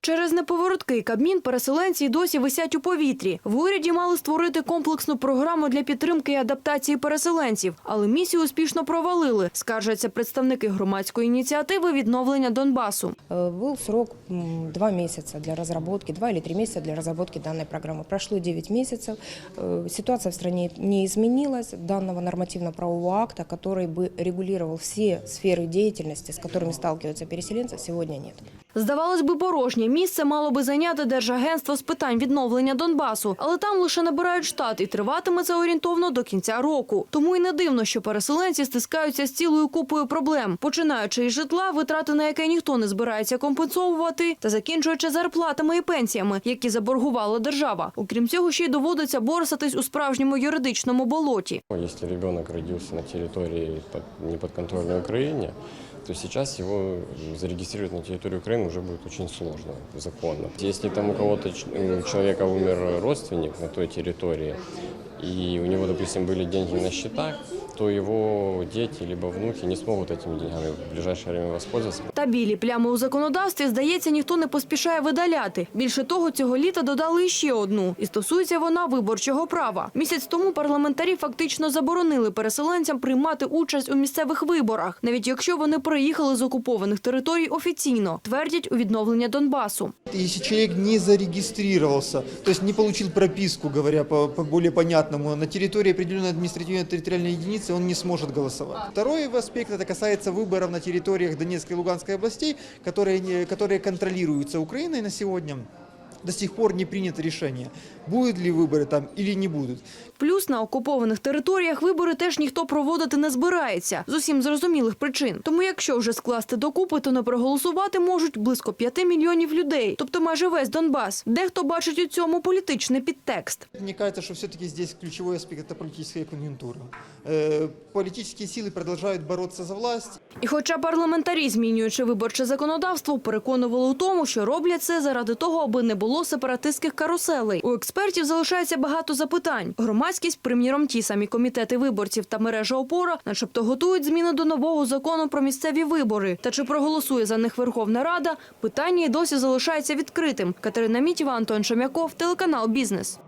Через неповороткий Кабмін переселенці й досі висять у повітрі. В уряді мали створити комплексну програму для підтримки і адаптації переселенців, але місію успішно провалили, скаржаться представники громадської ініціативи відновлення Донбасу. Э, Был срок м, два месяца для разработки, два или три месяца для разработки данной программы. Прошло 9 месяцев, Э, ситуация в стране не изменилась. Данного нормативно-правового акта, который бы регулировал все сферы деятельности, с которыми сталкиваются переселенцы, сегодня нет. Здавалось би, порожнє місце мало би зайняти Держагентство з питань відновлення Донбасу, але там лише набирають штат і триватиме це орієнтовно до кінця року. Тому й не дивно, що переселенці стискаються з цілою купою проблем, починаючи із житла, витрати на яке ніхто не збирається компенсовувати, та закінчуючи зарплатами і пенсіями, які заборгувала держава. Окрім цього, ще й доводиться борсатись у справжньому юридичному болоті. Если ребенок родился на территории под, неподконтрольной Украине, то сейчас его зарегистрировать на территории Украины уже будет очень сложно, законно. Если там у кого-то у человека умер родственник на той территории, и у него, допустим, были деньги на счетах, то его дети либо внуки не смогут этими деньгами в ближайшее время воспользоваться, Та білі плями у законодавстві, здається, ніхто не поспішає видаляти. Більше того, цього літа додали іще одну. І стосується вона виборчого права. Місяць тому парламентарі фактично заборонили переселенцям приймати участь у місцевих виборах, навіть якщо вони приїхали з окупованих територій офіційно, твердять у відновлення Донбасу. Если человек не зарегистрировался, то есть не получил прописку, говоря по, по более понятному, на территории определенной административной территориальной единицы он не сможет голосовать. Второй аспект это касается выборов на территориях Донецкой и Луганской областей, которые, не- которые контролируются Украиной на сегодня. До сих пор не принято решение, будут ли выборы там или не будут. Плюс на окупованих територіях вибори теж ніхто проводити не збирається з усім зрозумілих причин. Тому, якщо вже скласти докупи, то не проголосувати можуть близько 5 мільйонів людей, тобто майже весь Донбас. Дехто бачить у цьому політичний підтекст. Мне кажется, что все-таки здесь ключевой аспект – это политическая конъюнктура. Э, Политические силы продолжают бороться за власть, І хоча парламентарі, змінюючи виборче законодавство, переконували у тому, що роблять це заради того, аби не було сепаратистських каруселей. У експертів залишається багато запитань. Громадськість, приміром, ті самі комітети виборців та мережа опора, начебто готують зміни до нового закону про місцеві вибори. Та чи проголосує за них Верховна Рада? Питання й досі залишається відкритим. Катерина Мітєва, Антон Шем'яков, телеканал Бізнес.